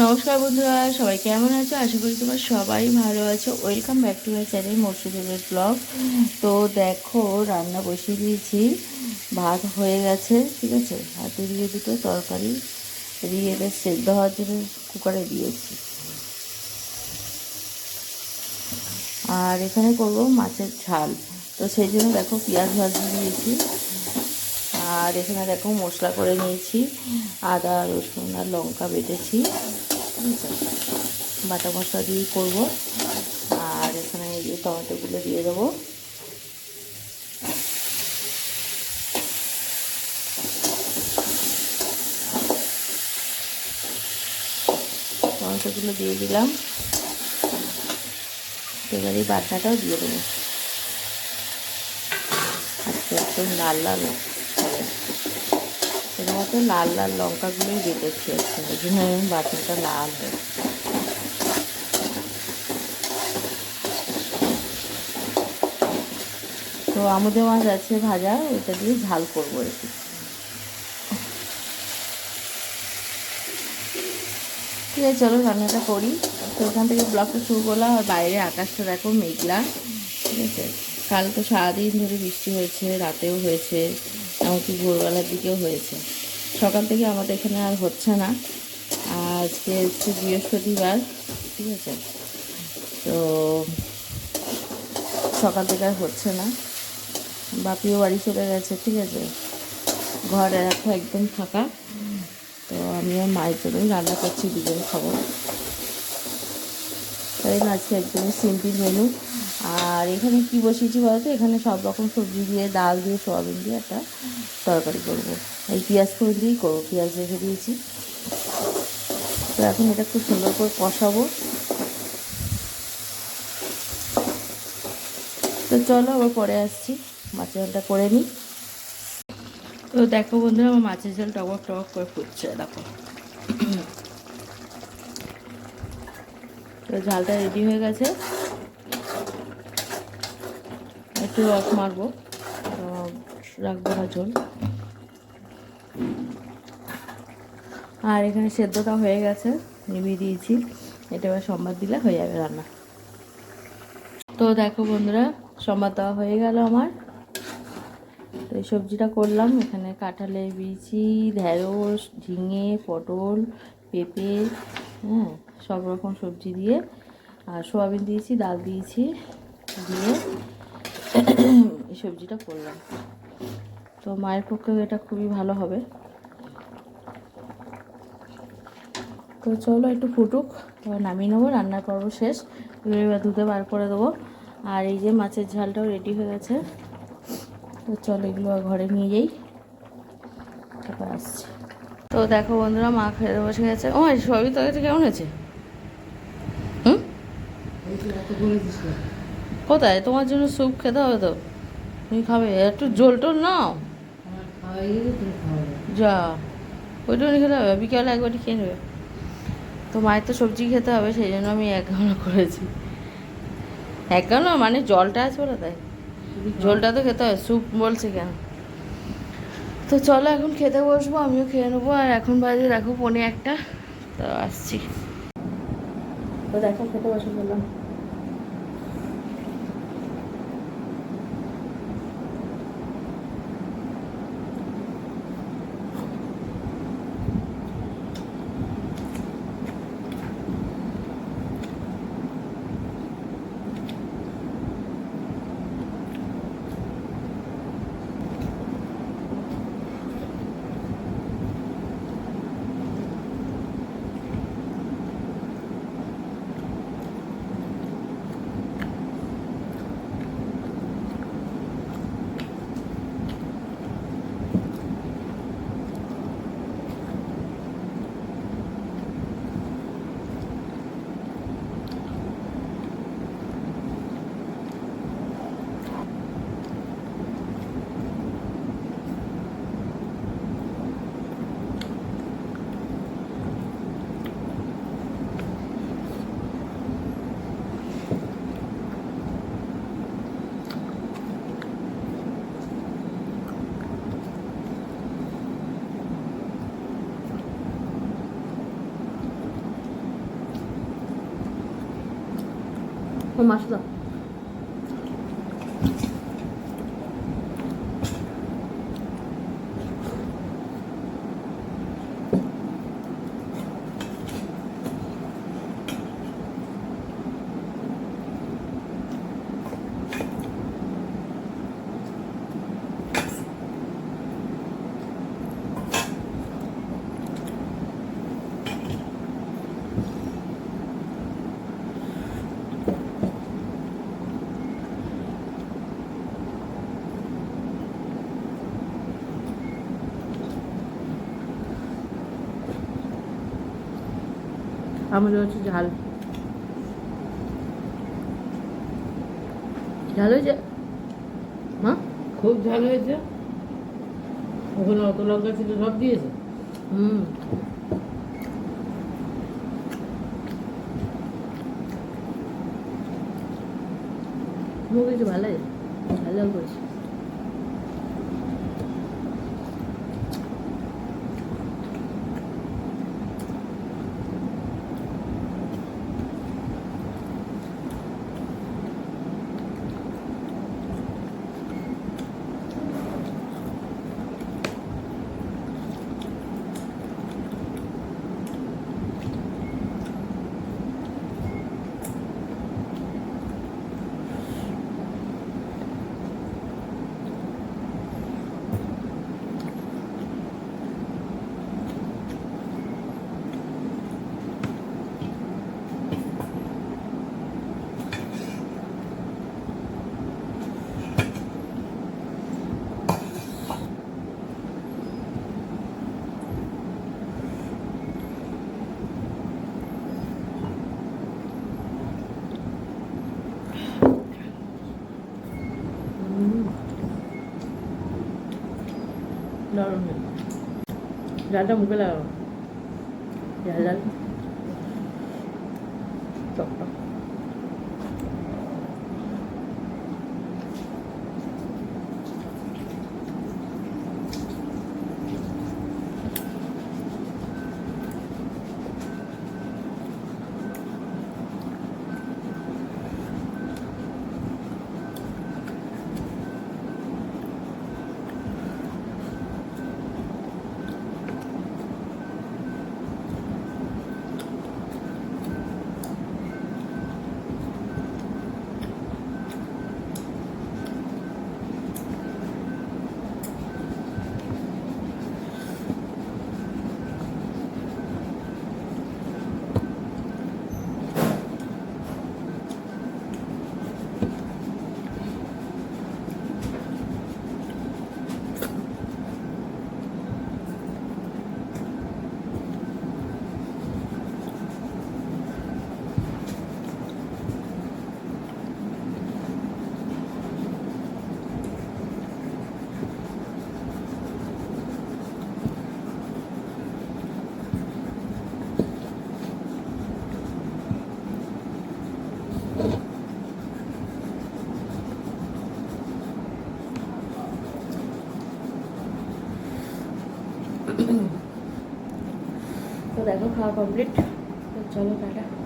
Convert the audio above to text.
নমস্কার বন্ধুরা, সবাই কেমন আছো? আশা করি তোমার সবাই ভালো আছো। Welcome back to my channel মর্সিদেবের blog তো দেখো, রান্না বসিয়ে দিয়েছি। ভাত হয়ে গেছে, ঠিক আছে? হাতে দিয়ে দুটো তরকারি। দিয়ে এটা সেদ্ধ হওয়ার জন্য কুকারে দিয়েছি। আর এখানে করব মাছের ঝাল। তো সেই জন্য দেখো পেঁয়াজ ভাজি দিয়েছি। আর এখানে দেখো মশলা করে নিয়েছি। আদা, রসুন আর লঙ্কা বেটেছি। বাটা মশলা দিয়েই করব। আর এখানে এই যে টমেটোগুলো দিয়ে দেবো। টমেটোগুলো দিয়ে দিলাম। এবার এই বাটাটাও দিয়ে দেবো। আচ্ছা একদম লাল লাল শুধুমাত্র লাল লাল লঙ্কাগুলোই বেটেছি ওই জন্য আমি বাটনটা লাল হয় তো আমুদে মাছ আছে ভাজা, ওইটা দিয়ে ঝাল করব কি ঠিক আছে, চলো রান্নাটা করি। তো এখান থেকে ব্লগটা শুরু করলাম, আর বাইরে আকাশটা দেখো মেঘলা। ঠিক আছে, কাল তো সারাদিন ধরে বৃষ্টি হয়েছে, রাতেও হয়েছে, এমনকি ভোরবেলার দিকেও হয়েছে। সকাল থেকে আমাদের এখানে আর হচ্ছে না। আজকে হচ্ছে বৃহস্পতিবার, ঠিক আছে? তো সকাল থেকে আর হচ্ছে না। বাপিও বাড়ি চলে গেছে, ঠিক আছে? ঘরে রাখো একদম ফাঁকা। তো আমি আর মায়ের জন্যই রান্না করছি দুজন খাব। তাই আজকে একদমই সিম্পল মেনু আর এখানে কি বসিয়েছি বলতো? এখানে সব রকম সবজি দিয়ে, ডাল দিয়ে, সোয়াবিন দিয়ে একটা তরকারি করব। এই পেঁয়াজ করে দিয়েই করব, পেঁয়াজ রেখে দিয়েছি। তো এখন এটা খুব সুন্দর করে কষাবো। তো চলো আবার পরে আসছি। মাছের ঝালটা করে নিই। তো দেখো বন্ধুরা, আমার মাছের ঝাল টক টক করে ফুটছে, দেখো। তো ঝালটা রেডি হয়ে গেছে। একটু রস মারবো। রাখব না আর এখানে সেদ্ধটা হয়ে গেছে নিভিয়ে দিয়েছি। এটা এবার সম্বাদ দিলে হয়ে যাবে রান্না। তো দেখো বন্ধুরা, সম্বাদ দেওয়া হয়ে গেল আমার। তো এই সবজিটা করলাম। এখানে কাঁঠালের বিচি ঢেঁড়স, ঝিঙে, পটল, পেঁপে হ্যাঁ সব রকম সবজি দিয়ে, আর সোয়াবিন দিয়েছি, ডাল দিয়েছি, দিয়ে এই সবজিটা করলাম। তো মায়ের পক্ষেও এটা খুবই ভালো হবে। তো চলো একটু ফুটুক, এবার নামিয়ে নেব, রান্নার পর্ব শেষ। এবার ধুতে বার করে দেবো। আর এই যে মাছের ঝালটাও রেডি হয়ে গেছে। তো চলো এগুলো ঘরে নিয়ে যাই। তারপর আসছি। তো দেখো বন্ধুরা, মা খেতে বসে গেছে। ও সবই তো কেমন হয়েছে? হুম? কোথায়? তোমার জন্য স্যুপ খেতে হবে তো। তুমি খাবে। একটু জল টোল নাও। যা। ওইটা খেতে হবে। বিকালে একবারটি খেয়ে নেবে। তো মায়ের তো সবজি খেতে হবে সেই জন্য আমি এক গামলা করেছি। এক গামলা মানে জলটা আছে বলে তাই? ঝোলটা তো খেতে হয় স্যুপ বলছে কেন? তো চলো এখন খেতে বসবো আমিও খেয়ে নেব। আর এখন বাজে দেখো পনে একটা। তো আসছি। তো দেখো খেতে বসে বললাম ও মাছ আমাদের হচ্ছে ঝাল। ঝাল হয়েছে? মা? খুব ঝাল হয়েছে। ওখানে অত লঙ্কা ছিল সব দিয়েছে? হুম। মুখ কিছু ভালো ভালো করেছি হুম দারুণ ঝালটা মুখে লাগাবো ঝাল ঝাল টক টক তো দেখো খাওয়া কমপ্লিট চলো টাটা